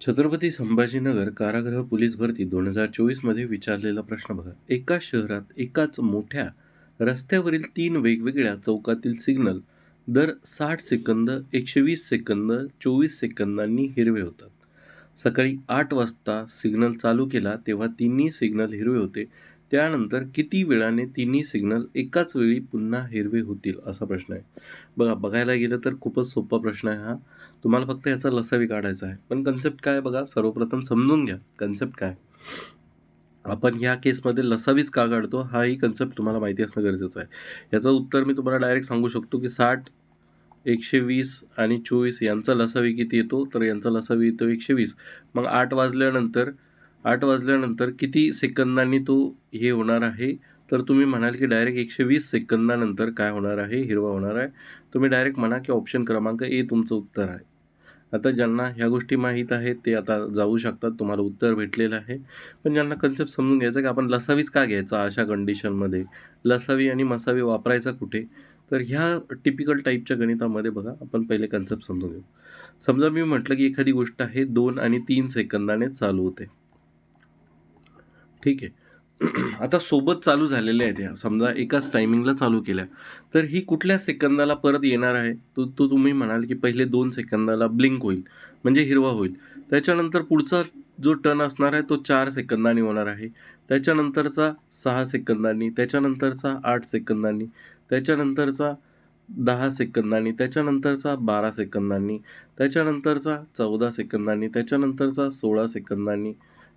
छत्रपती संभाजीनगर कारागृह पोलीस भरती दोन हजार चोवीसमध्ये विचारलेला प्रश्न बघा. एका शहरात एकाच मोठ्या रस्त्यावरील तीन वेगवेगळ्या चौकातील सिग्नल दर साठ सेकंद एकशे वीस सेकंद चोवीस सेकंदांनी हिरवे होतात. सकाळी आठ वाजता सिग्नल चालू केला तेव्हा तिन्ही सिग्नल हिरवे होते. त्यानंतर किती वेळाने तिन्ही सिग्नल एकाच वेळी पुन्हा हिरवे होतील असा प्रश्न आहे. बघा बघायला गेलं तर खूपच सोपा प्रश्न आहे हा. तुम्हाला फक्त याचा लसावी काढायचा आहे. पण कन्सेप्ट काय बघा? सर्वप्रथम समजून घ्या. कन्सेप्ट काय? आपण ह्या केसमध्ये लसावीच का काढतो? हाही कन्सेप्ट तुम्हाला माहिती असणं गरजेचं आहे. याचं उत्तर मी तुम्हाला डायरेक्ट सांगू शकतो की साठ एकशे वीस आणि चोवीस यांचा लसावी किती येतो? तर यांचा लसावी येतो एकशे वीस. मग आठ वाजल्यानंतर आठ वाजल्यानंतर किती सेकंदांनी तो हे होणार आहे? तर तुम्ही म्हणाल की डायरेक्ट एकशे वीस सेकंदानंतर काय होणार आहे? हिरवा होणार आहे. तुम्ही डायरेक्ट म्हणा की ऑप्शन क्रमांक ए तुमचं उत्तर आहे. आता ज्यांना ह्या गोष्टी माहीत आहेत ते आता जाऊ शकतात तुम्हाला उत्तर भेटलेलं आहे. पण ज्यांना कन्सेप्ट समजून घ्यायचं की आपण लसावीच का घ्यायचा अशा कंडिशनमध्ये लसावी आणि मसावी वापरायचा कुठे? तर ह्या टिपिकल टाईपच्या गणितामध्ये बघा आपण पहिले कन्सेप्ट समजून घेऊ. समजा मी म्हटलं की एखादी गोष्ट आहे दोन आणि तीन सेकंदाने चालू होते. ठीक आहे. आता सोबत चालू झालेल्या आहेत ह्या समजा एकाच टायमिंगला चालू केल्या. तर ही कुठल्या सेकंदाला परत येणार आहे? तो तो तुम्ही म्हणाल की पहिले दोन सेकंदाला ब्लिंक होईल. म्हणजे हिरवा होईल. त्याच्यानंतर पुढचा जो टर्न असणार आहे तो चार सेकंदांनी होणार आहे. त्याच्यानंतरचा सहा सेकंदांनी त्याच्यानंतरचा आठ सेकंदांनी त्याच्यानंतरचा दहा सेकंदांनी त्याच्यानंतरचा बारा सेकंदांनी त्याच्यानंतरचा चौदा सेकंदांनी त्याच्यानंतरचा सोळा सेकंदांनी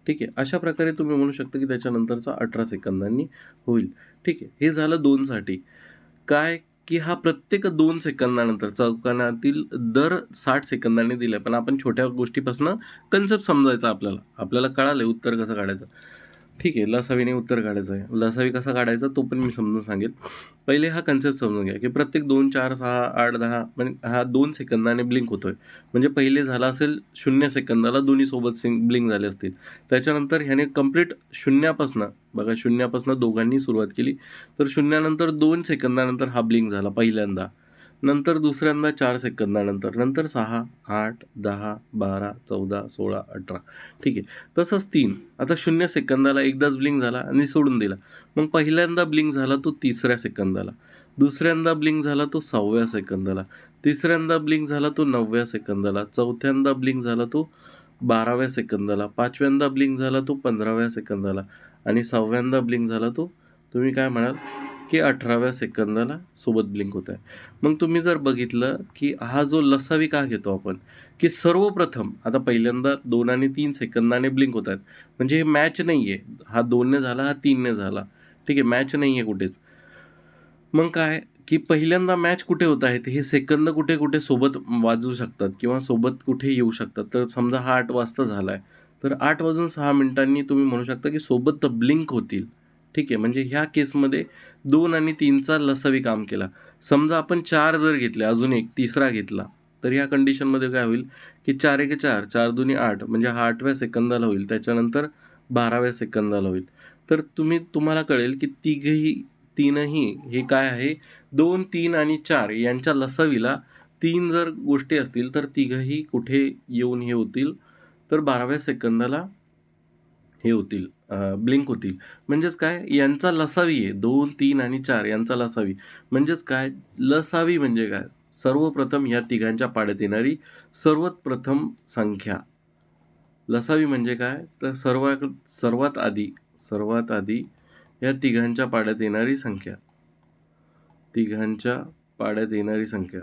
ठीक आहे? अशा प्रकारे तुम्ही म्हणू शकता की त्याच्यानंतरचा अठरा सेकंदांनी होईल. ठीक आहे? हे झालं दोनसाठी. काय की हा प्रत्येक दोन सेकंदानंतर चौकानातील दर साठ सेकंदांनी दिला पण आपण छोट्या गोष्टीपासून कन्सेप्ट समजायचा आपल्याला. आपल्याला कळालं उत्तर कसं काढायचं. ठीक आहे लसावीने उत्तर काढायचं आहे. लसावी कसा काढायचा तो पण मी समजून सांगेल. पहिले हा कन्सेप्ट समजून घ्या की प्रत्येक दोन चार सहा आठ दहा म्हणजे हा दोन सेकंदाने ब्लिंक होतो आहे म्हणजे पहिले झाला असेल शून्य सेकंदाला दोन्ही सोबत सिंग ब्लिंक झाले असतील. त्याच्यानंतर ह्याने कंप्लीट शून्यापासनं बघा शून्यापासनं दोघांनी सुरुवात केली. तर शून्यानंतर दोन सेकंदानंतर हा ब्लिंक झाला पहिल्यांदा. नंतर दुसऱ्यांदा चार सेकंदानंतर. नंतर सहा आठ दहा बारा चौदा सोळा अठरा. ठीक आहे. तसंच तीन. आता शून्य सेकंदाला एकदाच ब्लिंक झाला आणि सोडून दिला. मग पहिल्यांदा ब्लिंक झाला तो तिसऱ्या सेकंदाला. दुसऱ्यांदा ब्लिंक झाला तो सहाव्या सेकंदाला. तिसऱ्यांदा ब्लिंक झाला तो नवव्या सेकंदाला. चौथ्यांदा ब्लिंक झाला तो बाराव्या सेकंदाला. पाचव्यांदा ब्लिंक झाला तो पंधराव्या सेकंदाला. आणि सहाव्यांदा ब्लिंक झाला तो तुम्ही काय म्हणाल? की अठराव्या सेकंदाला सोबत ब्लिंक होत आहे. मग तुम्ही जर बघितलं की हा जो लसावी का घेतो आपण की सर्वप्रथम आता पहिल्यांदा दोन आणि तीन सेकंदाने ब्लिंक होत आहेत. म्हणजे हे मॅच नाही आहे हा दोनने झाला हा तीनने झाला. ठीक आहे मॅच नाही आहे कुठेच. मग काय की पहिल्यांदा मॅच कुठे होत आहेत हे सेकंद कुठे कुठे सोबत वाजू शकतात किंवा सोबत कुठे येऊ शकतात? तर समजा हा आठ वाजता झाला आहे तर आठ वाजून सहा मिनिटांनी तुम्ही म्हणू शकता की सोबत ब्लिंक होतील. ठीक आहे. म्हणजे ह्या केसमध्ये दोन आणि तीनचा लसावी काम केला. समजा आपण चार जर घेतले अजून एक तिसरा घेतला तर ह्या कंडिशनमध्ये काय होईल की चार एक चार चार दोन्ही आठ म्हणजे हा आठव्या सेकंदाला होईल त्याच्यानंतर बाराव्या सेकंदाला होईल. तर तुम्ही तुम्हाला कळेल की तिघही तीनही हे काय आहे? दोन तीन आणि चार यांच्या लसावीला तीन जर गोष्टी असतील तर तिघही कुठे येऊन हे होतील? तर बाराव्या सेकंदाला हे होतील. ब्लिंक होतील म्हणजेच काय? यांचा लसावी आहे. दोन तीन आणि चार यांचा लसावी. म्हणजेच काय? लसावी म्हणजे काय? सर्वप्रथम ह्या तिघांच्या पाड्यात येणारी सर्वात प्रथम संख्या. लसावी म्हणजे काय? तर सर्वात सर्वात आधी सर्वात आधी या तिघांच्या पाड्यात येणारी संख्या. तिघांच्या पाड्यात येणारी संख्या.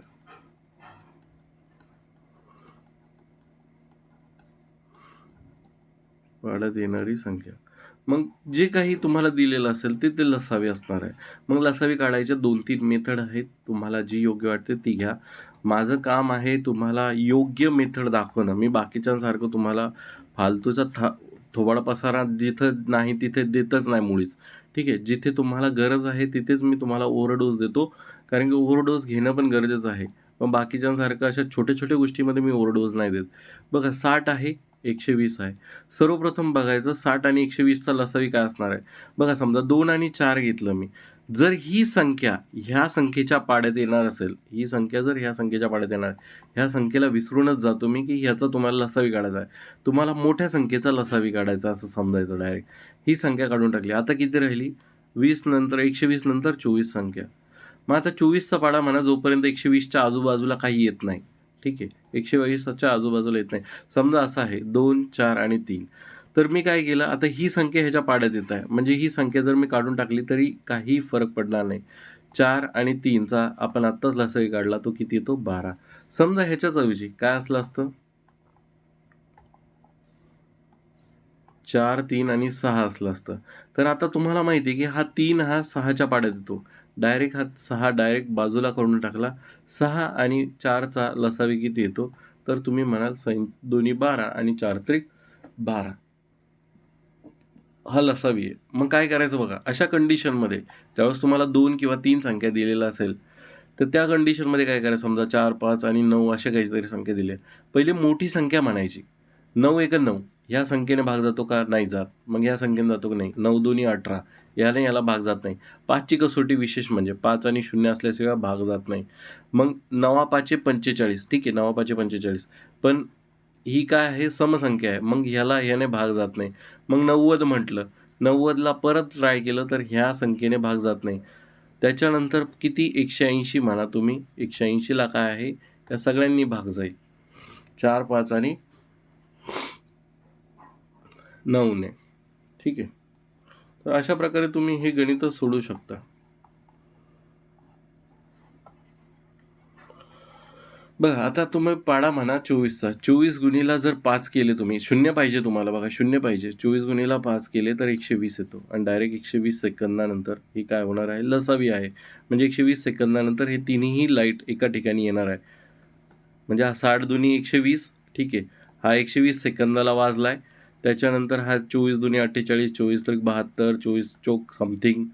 पाड्यात येणारी संख्या. मग जे काही तुम्हाला दिलेलं असेल ते ते लसावी असणार आहे. मग लसावी काढायच्या दोन तीन मेथड आहेत. तुम्हाला जी योग्य वाटते ती घ्या. माझं काम आहे तुम्हाला योग्य मेथड दाखवणं. मी बाकीच्यांसारखं तुम्हाला फालतूचा था थोबाडा पसारा जिथं नाही तिथे देतच नाही मुळीच. ठीक आहे? जिथे तुम्हाला गरज आहे तिथेच मी तुम्हाला ओव्हरडोस देतो. कारण की ओव्हरडोस घेणं पण गरजेचं आहे. पण बाकीच्यांसारखं अशा छोट्या छोट्या गोष्टीमध्ये मी ओव्हरडोस नाही देत. बघा साठ आहे. एकशे वीस आहे. सर्वप्रथम बघायचं साठ आणि एकशे वीसचा लसावी काय असणार आहे? बघा समजा दोन आणि चार घेतलं मी. जर ही संख्या ह्या संख्येच्या पाड्यात येणार असेल ही संख्या जर ह्या संख्येच्या पाड्यात येणार ह्या संख्येला विसरूनच जातो मी की ह्याचा तुम्हाला लसावी काढायचा आहे. तुम्हाला मोठ्या संख्येचा लसावी काढायचा असं समजायचं डायरेक्ट ही संख्या काढून टाकली. आता किती राहिली? वीस नंतर एकशे वीस नंतर चोवीस संख्या. मग आता चोवीसचा पाडा म्हणा जोपर्यंत एकशे वीसच्या आजूबाजूला काही येत नाही ठीक आहे. एकशे वीसच्या आजूबाजूला येत नाही. समजा असं आहे दोन चार आणि तीन. तर मी काय केलं आता ही संख्या ह्याच्या पाड्यात येत आहे. म्हणजे ही संख्या जर मी काढून टाकली तरी काही फरक पडणार नाही. चार आणि तीनचा आपण आत्ताच लसावी काढला तो किती येतो? बारा. समजा ह्याच्याच ऐवजी काय असलं असतं? चार तीन आणि सहा असलं असतं. तर आता तुम्हाला माहिती आहे की हा तीन हा सहाच्या पाड्यात येतो. डायरेक्ट हा सहा डायरेक्ट बाजूला करून टाकला. सहा आणि चारचा लसावी किती येतो. तर तुम्ही म्हणाल सैन दोन्ही बारा आणि चार त्रिक बारा. हा लसावी आहे. मग काय करायचं बघा अशा कंडिशनमध्ये ज्यावेळेस तुम्हाला दोन किंवा तीन संख्या दिलेल्या असेल तर त्या कंडिशनमध्ये काय करायचं? समजा चार पाच आणि नऊ अशा काहीतरी संख्या दिल्या. पहिले मोठी संख्या म्हणायची. नऊ एक नऊ. ह्या संख्येने भाग जातो का? नाही जात. मग ह्या संख्येने जातो का? नाही. नऊ दोन्ही अठरा. याने याला भाग जात नाही. पाचची कसोटी विशेष म्हणजे पाच आणि शून्य असल्याशिवाय भाग जात नाही. मग नवा पाचशे पंचेचाळीस. ठीक आहे नवा पाचशे पंचेचाळीस. पण ही काय आहे? समसंख्या आहे. मग ह्याला ह्याने भाग जात नाही. मग नव्वद म्हटलं. नव्वदला परत ट्राय केलं तर ह्या संख्येने भाग जात नाही. त्याच्यानंतर किती? एकशे ऐंशी म्हणा तुम्ही. एकशे ऐंशीला काय आहे? त्या सगळ्यांनी भाग जाईल. चार पाच आणि नऊने. ठीक आहे. तर अशा प्रकारे तुम्ही हे गणित सोडू शकता. बघा आता तुम्ही पाडा म्हणा चोवीसचा. चोवीस गुणीला जर पाच केले तुम्ही शून्य पाहिजे तुम्हाला बघा शून्य पाहिजे. चोवीस गुणीला पाच केले तर एकशे वीस येतो. आणि डायरेक्ट एकशे वीस सेकंदानंतर ही काय होणार आहे? लसावी आहे. म्हणजे एकशे वीस सेकंदानंतर हे तिन्ही लाइट एका ठिकाणी येणार आहे. म्हणजे हा साठ दुनी एकशे वीस ठीक आहे. हा एकशे वीस सेकंदाला वाजला आहे त्याच्यानंतर हा चोवीस दुनी अठ्ठेचाळीस चोवीस तरी बहात्तर चोवीस चोक समथिंग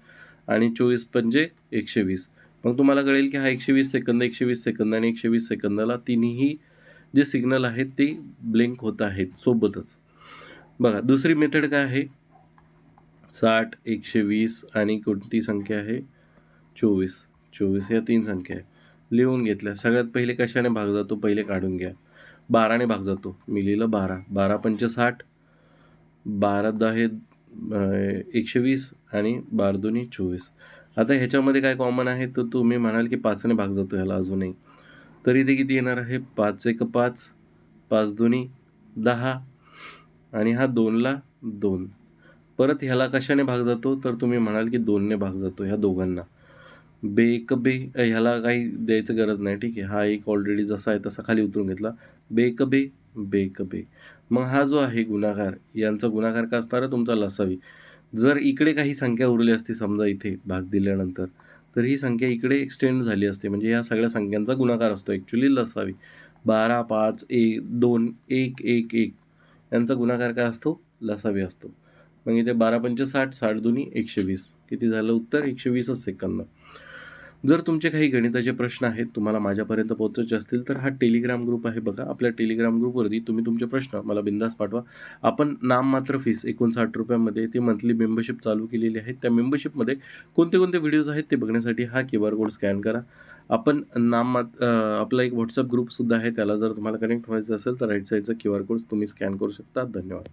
आणि चोवीस पंचे एकशे वीस मग तुम्हाला कळेल की हा एकशे वीस सेकंद एकशे वीस सेकंद आणि एकशे वीस सेकंदाला तिन्ही जे सिग्नल आहेत ते ब्लिंक होत आहेत सोबतच. बघा दुसरी मेथड काय आहे? साठ एकशे वीस आणि कोणती संख्या आहे? चोवीस. चोवीस या तीन संख्या आहे लिहून घेतल्या. सगळ्यात पहिले कशाने भाग जातो? पहिले काढून घ्या. बाराने भाग जातो. मी लिहिलं बारा. बारा पंच साठ बारा दहा हे एकशे वीस आणि बारा दोन्ही चोवीस. आता ह्याच्यामध्ये काय कॉमन आहे? तर तुम्ही म्हणाल की पाचने भाग जातो ह्याला अजूनही. तर इथे किती येणार आहे पाच एक पाच पाच दोन्ही दहा आणि हा दोनला दोन. परत ह्याला कशाने भाग जातो? तर तुम्ही म्हणाल की दोनने भाग जातो ह्या दोघांना. बेक बे ह्याला काही द्यायचं गरज नाही ठीक आहे. हा एक ऑलरेडी जसा आहे तसा खाली उतरून घेतला. बेक बे बेक बे. मग हा जो आहे गुणाकार यांचा गुणाकार का असणार आहे? तुमचा लसावी. जर इकडे काही संख्या उरली असती समजा इथे भाग दिल्यानंतर तर ही संख्या इकडे एक्सटेंड झाली असते. म्हणजे या सगळ्या संख्यांचा गुणाकार असतो ॲक्च्युली लसावी. बारा पाच एक दोन एक एक एक. यांचा गुणाकार काय असतो? लसावी असतो. मग इथे बारा पंच साठ साठ दोन्ही एकशे वीस. किती झालं उत्तर? एकशे वीसच सेकंद. जर तुमचे काही गणिताचे प्रश्न आहेत तुम्हाला माझ्यापर्यंत पोहोचायचे असतील तर हा टेलिग्राम ग्रुप आहे बघा. आपल्या टेलिग्राम ग्रुपवरती तुम्ही तुमचे प्रश्न मला बिंदास पाठवा. आपण नाममात्र फीस एकोणसाठ रुपयामध्ये ती मंथली मेंबरशिप चालू केलेली आहे. त्या मेंबरशिपमध्ये कोणते कोणते व्हिडिओज आहेत ते बघण्यासाठी हा क्यू आर कोड स्कॅन करा. आपण नाम आपला एक व्हॉट्सअप ग्रुपसुद्धा आहे. त्याला जर तुम्हाला कनेक्ट व्हायचं असेल तर राईट साईडचा क्यू आर कोड तुम्ही स्कॅन करू शकता. धन्यवाद.